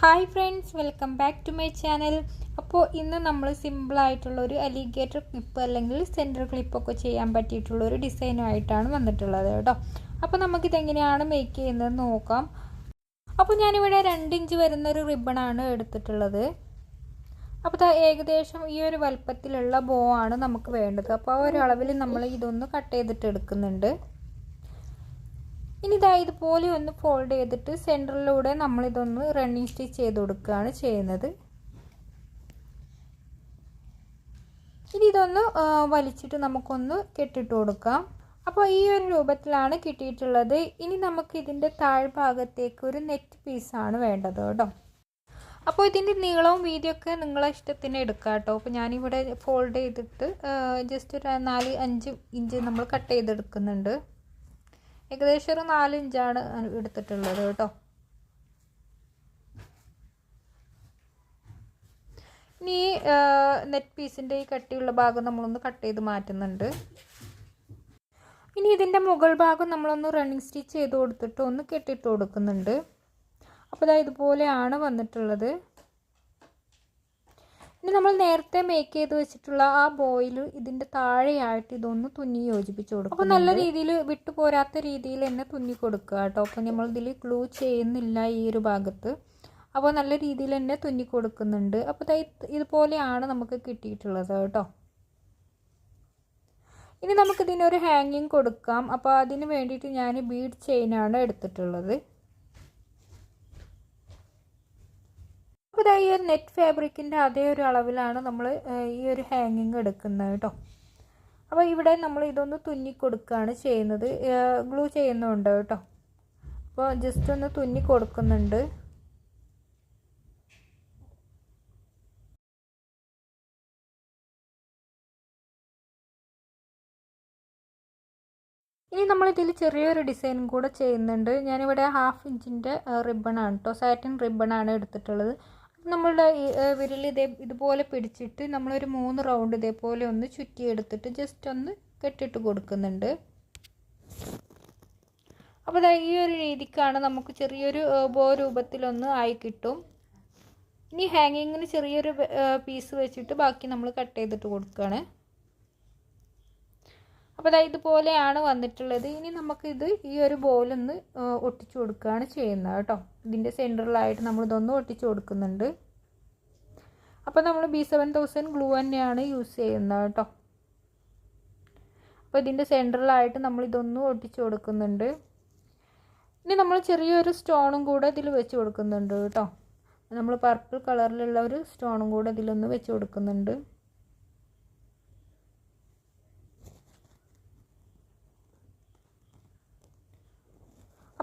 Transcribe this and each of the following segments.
Hi friends welcome back to my channel അപ്പോൾ ഇന്ന് നമ്മൾ സിമ്പിളായിട്ടുള്ള ഒരു അലിഗേറ്റർ ക്ലിപ്പ് അല്ലെങ്കിൽ സെന്റർ ക്ലിപ്പൊക്കെ ചെയ്യാൻ പറ്റിയിട്ടുള്ള ഒരു ഡിസൈനുമായിട്ടാണ് വന്നിട്ടുള്ളത് കേട്ടോ. അപ്പോൾ നമുക്കിതെങ്ങനെയാണ് മേക്ക് ചെയ്യുന്നത് നോക്കാം. അപ്പോൾ ഞാനിവിടെ രണ്ട് ഇഞ്ച് വരുന്ന ഒരു റിബണാണ് എടുത്തിട്ടുള്ളത്. അപ്പോൾ ഏകദേശം ഈ ഒരു വലുപ്പത്തിലുള്ള ബോ ആണ് നമുക്ക് വേണ്ടത്. അപ്പോൾ ആ ഒരളവിൽ നമ്മൾ ഇതൊന്ന് കട്ട് ചെയ്തിട്ട് എടുക്കുന്നുണ്ട്. ഇനി ഇതാ ഇതുപോലെ ഒന്ന് ഫോൾഡ് ചെയ്തിട്ട് സെന്ററിലൂടെ നമ്മളിതൊന്ന് റണ്ണിങ് സ്റ്റിച്ച് ചെയ്ത് കൊടുക്കുകയാണ് ചെയ്യുന്നത്. ഇനി ഇതൊന്ന് വലിച്ചിട്ട് നമുക്കൊന്ന് കെട്ടിട്ട് കൊടുക്കാം. അപ്പോൾ ഈ ഒരു രൂപത്തിലാണ് കിട്ടിയിട്ടുള്ളത്. ഇനി നമുക്ക് ഇതിന്റെ താഴ്ഭാഗത്തേക്ക് ഒരു നെറ്റ് പീസാണ് വേണ്ടത് കേട്ടോ. അപ്പോൾ ഇതിന്റെ നീളവും വീതിയൊക്കെ നിങ്ങളെ ഇഷ്ടത്തിന് എടുക്കാം കേട്ടോ. അപ്പോൾ ഞാനിവിടെ ഫോൾഡ് ചെയ്തിട്ട് ജസ്റ്റ് ഒരു നാല് അഞ്ച് ഇഞ്ച് നമ്മൾ കട്ട് ചെയ്തെടുക്കുന്നുണ്ട്. ഏകദേശം ഒരു നാലിഞ്ചാണ് എടുത്തിട്ടുള്ളത് കേട്ടോ. ഇനി നെറ്റ് പീസിന്റെ ഈ കട്ടിയുള്ള ഭാഗം നമ്മളൊന്ന് കട്ട് ചെയ്ത് മാറ്റുന്നുണ്ട്. ഇനി ഇതിന്റെ മുകൾ ഭാഗം നമ്മളൊന്ന് റണ്ണിങ് സ്റ്റിച്ച് ചെയ്ത് കൊടുത്തിട്ട് ഒന്ന് കെട്ടിട്ട് കൊടുക്കുന്നുണ്ട്. അപ്പോൾ ഇതാ ഇതുപോലെയാണ് വന്നിട്ടുള്ളത്. ഇനി നമ്മൾ നേരത്തെ മേക്ക് ചെയ്ത് വെച്ചിട്ടുള്ള ആ ബോയിൽ ഇതിന്റെ താഴെയായിട്ട് ഇതൊന്ന് തുന്നി യോജിപ്പിച്ച് കൊടുക്കും അപ്പോൾ നല്ല രീതിയിൽ വിട്ടു പോരാത്ത രീതിയിൽ തന്നെ തുന്നി കൊടുക്കുക കേട്ടോ. അപ്പോൾ നമ്മൾ ഇതിൽ ഗ്ലൂ ചെയ്യുന്നില്ല ഈ ഒരു ഭാഗത്ത്. അപ്പോൾ നല്ല രീതിയിൽ തന്നെ തുന്നി കൊടുക്കുന്നുണ്ട്. അപ്പോൾ ഇതുപോലെയാണ് നമുക്ക് കിട്ടിയിട്ടുള്ളത് കേട്ടോ. ഇനി നമുക്കിതിനൊരു ഹാങ്ങിങ് കൊടുക്കാം. അപ്പോൾ അതിന് വേണ്ടിയിട്ട് ഞാൻ ബീഡ് ചെയിനാണ് എടുത്തിട്ടുള്ളത്. ഈ ഒരു നെറ്റ് ഫാബ്രിക്കിന്റെ അതേ ഒരു അളവിലാണ് നമ്മൾ ഈ ഒരു ഹാങ്ങിങ് എടുക്കുന്നത് കേട്ടോ അപ്പോൾ ഇവിടെ നമ്മൾ ഇതൊന്ന് തുന്നി കൊടുക്കുകയാണ് ചെയ്യുന്നത് ഗ്ലൂ ചെയ്യുന്നുണ്ട് കേട്ടോ അപ്പോൾ ജസ്റ്റ് ഒന്ന് തുന്നി കൊടുക്കുന്നുണ്ട്. ഇനി നമ്മളിതിൽ ചെറിയൊരു ഡിസൈനും കൂടെ ചെയ്യുന്നുണ്ട്. ഞാനിവിടെ ഹാഫ് ഇഞ്ചിന്റെ റിബണാണ് കേട്ടോ സാറ്റിൻ റിബണാണ് എടുത്തിട്ടുള്ളത്. നമ്മളുടെ വിരൽ ഇതേ ഇതുപോലെ പിടിച്ചിട്ട് നമ്മളൊരു മൂന്ന് റൗണ്ട് ഇതേപോലെ ഒന്ന് ചുറ്റിയെടുത്തിട്ട് ജസ്റ്റ് ഒന്ന് കെട്ടിട്ട് കൊടുക്കുന്നുണ്ട്. അപ്പോൾ ഈ ഒരു രീതിക്കാണ് നമുക്ക് ചെറിയൊരു ബോ രൂപത്തിലൊന്ന് ആയി കിട്ടും. ഇനി ഹാങ്ങിങ്ങിന് ചെറിയൊരു പീസ് വെച്ചിട്ട് ബാക്കി നമ്മൾ കട്ട് ചെയ്തിട്ട് കൊടുക്കുകയാണ് അപ്പോൾ അതായത് ഇതുപോലെയാണ് വന്നിട്ടുള്ളത്. ഇനി നമുക്കിത് ഈ ഒരു ബോലൊന്ന് ഒട്ടിച്ചു കൊടുക്കുകയാണ് ചെയ്യുന്നത് കേട്ടോ. ഇതിന്റെ സെന്ററിലായിട്ട് നമ്മളിതൊന്ന് ഒട്ടിച്ചു കൊടുക്കുന്നുണ്ട്. അപ്പോൾ നമ്മൾ ബി സെവൻ തൗസൻഡ് ഗ്ലൂ തന്നെയാണ് യൂസ് ചെയ്യുന്നത് കേട്ടോ. അപ്പോൾ ഇതിന്റെ സെന്ററിലായിട്ട് നമ്മളിതൊന്ന് ഒട്ടിച്ചു കൊടുക്കുന്നുണ്ട്. ഇനി നമ്മൾ ചെറിയൊരു സ്റ്റോണും കൂടെ ഇതിൽ വെച്ച് കൊടുക്കുന്നുണ്ട് കേട്ടോ. നമ്മൾ പർപ്പിൾ കളറിലുള്ള ഒരു സ്റ്റോണും കൂടെ ഇതിലൊന്ന് വെച്ച് കൊടുക്കുന്നുണ്ട്.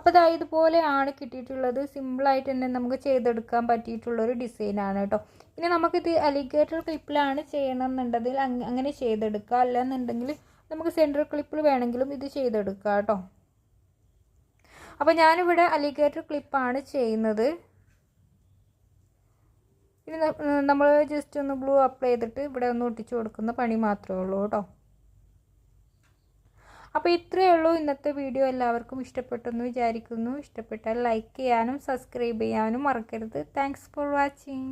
അപ്പോൾ ഇതാ ഇതുപോലെയാണ് കിട്ടിയിട്ടുള്ളത്. സിമ്പിളായിട്ട് തന്നെ നമുക്ക് ചെയ്തെടുക്കാൻ പറ്റിയിട്ടുള്ളൊരു ഡിസൈനാണ് കേട്ടോ. ഇനി നമുക്കിത് അലിഗേറ്റർ ക്ലിപ്പിലാണ് ചെയ്യണം എന്നുണ്ടെങ്കിൽ അങ്ങനെ ചെയ്തെടുക്കുക അല്ലെന്നുണ്ടെങ്കിൽ നമുക്ക് സെന്റർ ക്ലിപ്പിൽ വേണമെങ്കിലും ഇത് ചെയ്തെടുക്കുക കേട്ടോ. അപ്പോൾ ഞാനിവിടെ അലിഗേറ്റർ ക്ലിപ്പാണ് ചെയ്യുന്നത്. ഇനി നമ്മൾ ജസ്റ്റ് ഒന്ന് ബ്ലൂ അപ്ലൈ ചെയ്തിട്ട് ഇവിടെ ഒന്ന് ഒട്ടിച്ചു കൊടുക്കുന്ന പണി മാത്രമേ ഉള്ളൂ കേട്ടോ. അപ്പോൾ ഇത്രയേ ഉള്ളൂ ഇന്നത്തെ വീഡിയോ. എല്ലാവർക്കും ഇഷ്ടപ്പെട്ടെന്ന് വിചാരിക്കുന്നു. ഇഷ്ടപ്പെട്ടാൽ ലൈക്ക് ചെയ്യാനും സബ്സ്ക്രൈബ് ചെയ്യാനും മറക്കരുത്. Thanks for watching